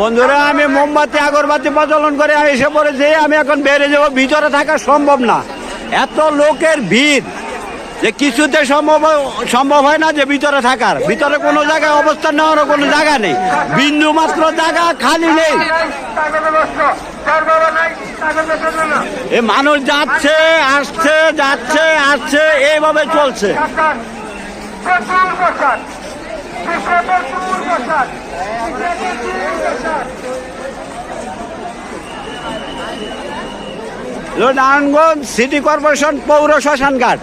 বন্ধুরা, আমি মোমবাতি, আগরবাতি প্রচলন করে এসে পড়েছি। আমি এখন বেড়ে যাব। ভিতরে থাকা সম্ভব না। এত লোকের ভিড় যে কিছুতে সম্ভব সম্ভব হয় না যে ভিতরে থাকার। ভিতরে কোনো জায়গায় অবস্থান নেওয়ারও কোনো জায়গা নেই। বিন্দু মাত্র জায়গা খালি নেই। এ মানুষ যাচ্ছে, আসছে যাচ্ছে, আসছে, এইভাবে চলছে। নারায়ণগঞ্জ সিটি কর্পোরেশন পৌর শ্মশান ঘাট।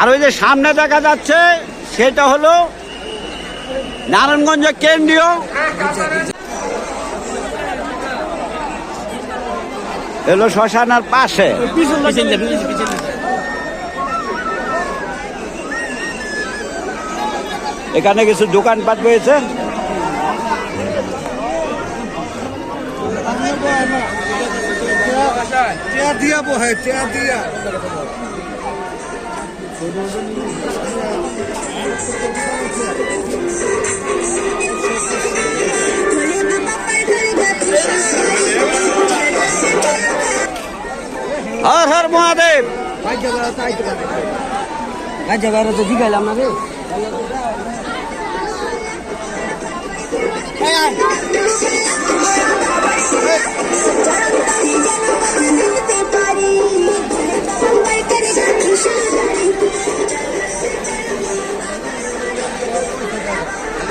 আর ওই যে সামনে দেখা যাচ্ছে, সেটা হলো নারায়ণগঞ্জের কেন্দ্রীয় এলো শ্মশানের পাশে। এখানে কিছু দোকানপাট রয়েছে। হর হর মহাদেব। গাছে বাইরে তো দিঘাইলাম না রে।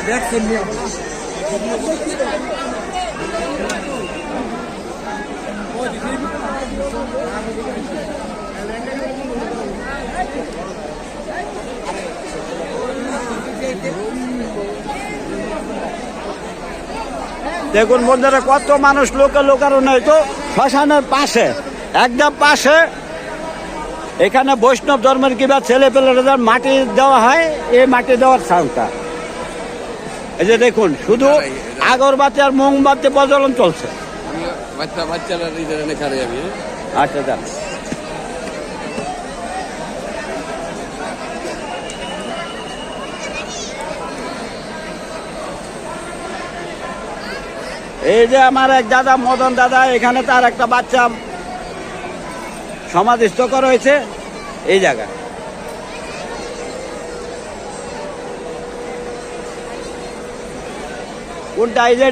দেখছেন দেখুন বন্ধুরা কত মানুষ লোকে লোকারণ্য হয়তো শ্মশানের পাশে একদম পাশে। এখানে বৈষ্ণব ধর্মের কিংবা ছেলে পেলেরা মাটি দেওয়া হয় এই মাটি দেওয়ার স্থানটা এই যে দেখুন শুধু আগরবাতি আর মোমবাতি প্রজ্বলন চলছে। যাবি আচ্ছা এই যে আমার এক দাদা, মদন দাদা, এখানে তার একটা বাচ্চা সমাধিস্থ করা হয়েছে। এই জায়গা কোনটা এই যে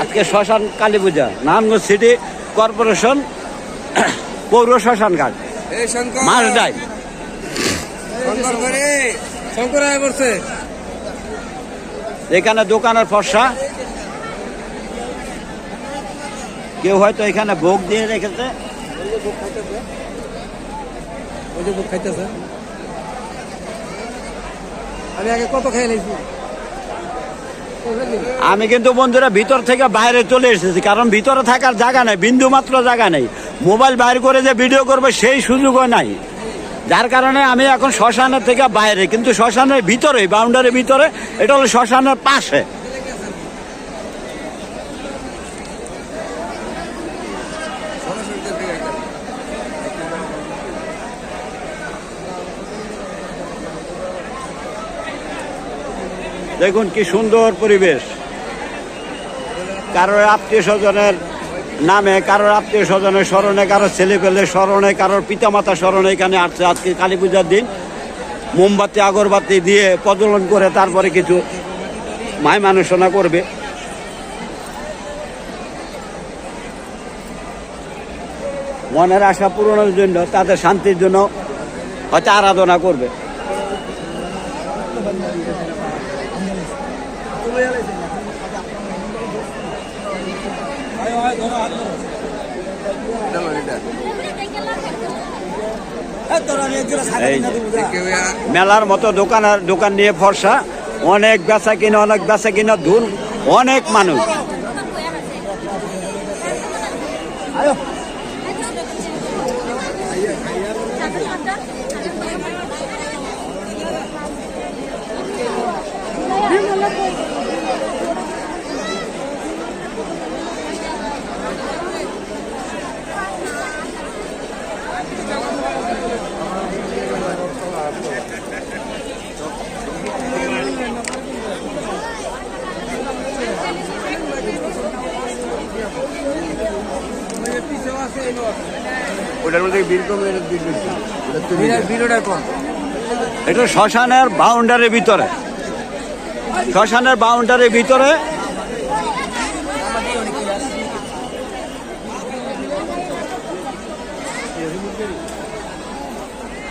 আজকে শ্মশান কালী পূজা নারায়ণগঞ্জ সিটি কর্পোরেশন পৌর শ্মশান ঘাট। এখানে দোকানের ফর্সা। কেউ হয়তো এখানে ভোগ দিয়ে রেখেছে। আমি আগে কত খেয়ে নিয়েছি আমি কিন্তু বন্ধুরা ভিতর থেকে বাইরে চলে এসেছি, কারণ ভিতরে থাকার জায়গা নেই, বিন্দু মাত্র জায়গা নেই। মোবাইল বাইর করে যে ভিডিও করবে সেই সুযোগও নাই। যার কারণে আমি এখন শ্মশানের থেকে বাইরে, কিন্তু শ্মশানের ভিতরে বাউন্ডারির ভিতরে, এটা হলো শ্মশানের পাশে। দেখুন কি সুন্দর পরিবেশ। কারোর আত্মীয় স্বজনের নামে, কারোর আত্মীয় স্বজনের স্মরণে, কারোর ছেলে পেলে স্মরণে, কারোর পিতামাতা স্মরণে এখানে আসছে আজকে কালী পূজার দিন। মোমবাতি, আগরবাতি দিয়ে প্রজ্বলন করে তারপরে কিছু মায় মানুষনা করবে। মনের আশা পূরণের জন্য, তাদের শান্তির জন্য হয়তো আরাধনা করবে এই মেলার মতো দোকান আর দোকান নিয়ে ফর্সা। অনেক বেচা কিনা, অনেক বেচা কিনা ধুন, অনেক মানুষ। ওটার মধ্যে বিল কম বিল কম। এটা শ্মশানের বাউন্ডারির ভিতরে। শ্মশানের বাউন্ডারির ভিতরে।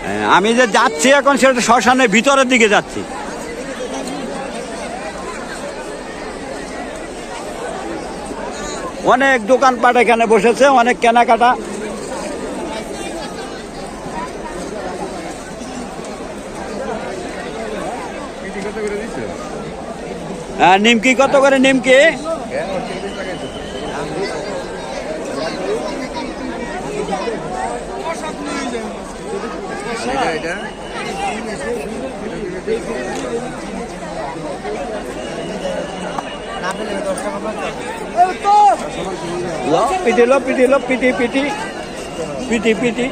হ্যাঁ, আমি যে যাচ্ছি এখন সেটা শ্মশানের ভিতরের দিকে যাচ্ছি। অনেক দোকানপাট এখানে বসেছে অনেক কেনাকাটা। আহ, নিমকি কত করে নিমকি? এটা লপ পিটি লপ পিটি লপ পিটি পিটি পিটি পিটি